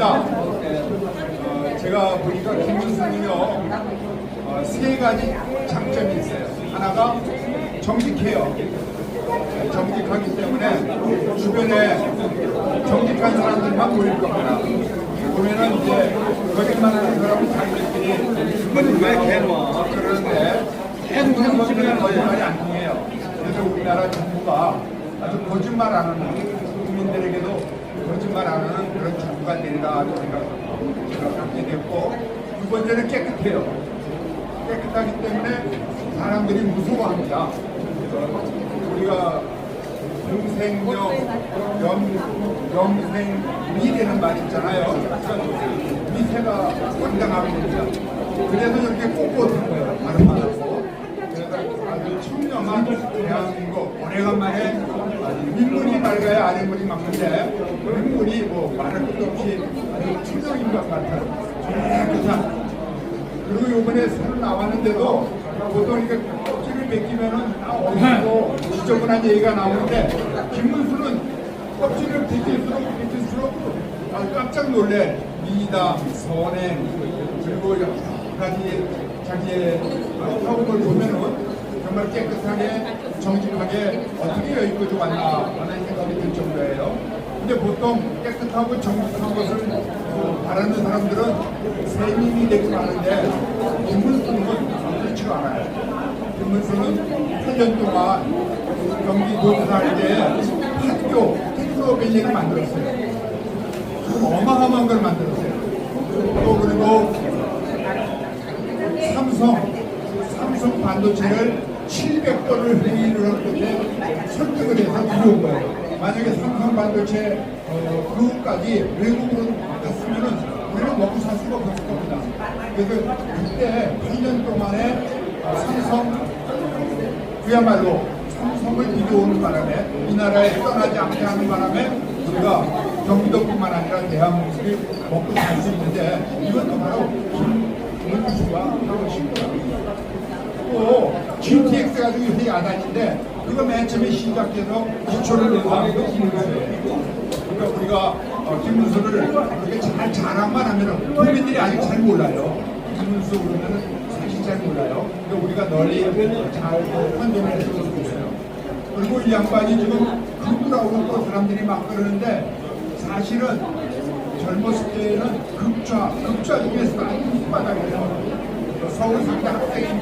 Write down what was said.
반갑습니다. 어, 제가 보니까 김문수는요 어, 세 가지 장점이 있어요. 하나가 정직해요. 정직하기 때문에 주변에 정직한 사람들만 모일 겁니다. 보면은 이제 거짓말하는 사람은 자기들끼리 거짓말 해놓아 그러는데 해놓는 것들은 거짓말이 안 통해요. 그래서 우리나라 정부가 아주 거짓말 안 하는 국민들에게도 거짓말 안 하는 그런 정부가 되리라 생각, 제가 갖게 됐고 두 번째는 깨끗해요. 깨끗하기 때문에 사람들이 무서워합니다. 어, 우리가 동생명, 염, 염생미 되는 말 있잖아요. 미세가 상당하게 됩니다. 그래서 이렇게 꼿꼿한 거예요. 다른 말하고. 그래서 아주 청렴한 대한민국 오래간만에 윗물이 맑아야 아랫물이 막는데 윗물이 뭐 말할 것도 없이 아주 청정인것 같은 깨끗한 그리고 이번에 새로 나왔는데도 보통 이렇게 껍질을 벗기면은 아 어디고 지저분한 얘기가 나오는데 김문수는 껍질을 벗길수록 벗길수록 깜짝 놀래. 미담, 선행 그리고 여러 가지 자기의 사업을 보면은 정말 깨끗하게 정직하게 어떻게 여기까지 왔나 하는 생각이 들 정도예요. 근데 보통 깨끗하고 정직한 것을 어, 바라는 사람들은 세민이 되고 하는데 김문수는 그렇지가 않아요. 김문수는 8년 동안 경기도지사 할때 학교 테크노 벨리를 만들었어요. 어마어마한 걸 만들었어요. 또 그리고 삼성, 삼성 반도체를 700건을 회의를 할 끝에 설득을 해서 들여온 거예요. 만약에 삼성 반도체 어, 그것까지 외국으로 갔으면은 우리는 먹고 살 수가 없을 겁니다. 그래서 그때 8년 동안에 어, 삼성 그야말로 삼성을 들여오는 바람에 이 나라에 떠나지 않게 하는 바람에 우리가 경기도뿐만 아니라 대한민국이 먹고 살 수 있는데 이것도 바로 김문수가 하고 싶고요. 또 GTX 가지고 회의 야단인데 그거 맨 처음에 시작해서 기초를 내고 하는 게 김문수예요. 그러니까 우리가 어, 김문수를 그렇게 잘 자랑만 하면 국민들이 아직 잘 몰라요. 김문수 그러면은 사실 잘 몰라요. 근데 우리가 널리 잘 환전을 해주고 있어요. 그리고 이 양반이 지금 극우라고 또 사람들이 막 그러는데 사실은 젊었을 때는 극좌, 극좌 중에서 아주 밑바닥이에요. 서울 상대 학생인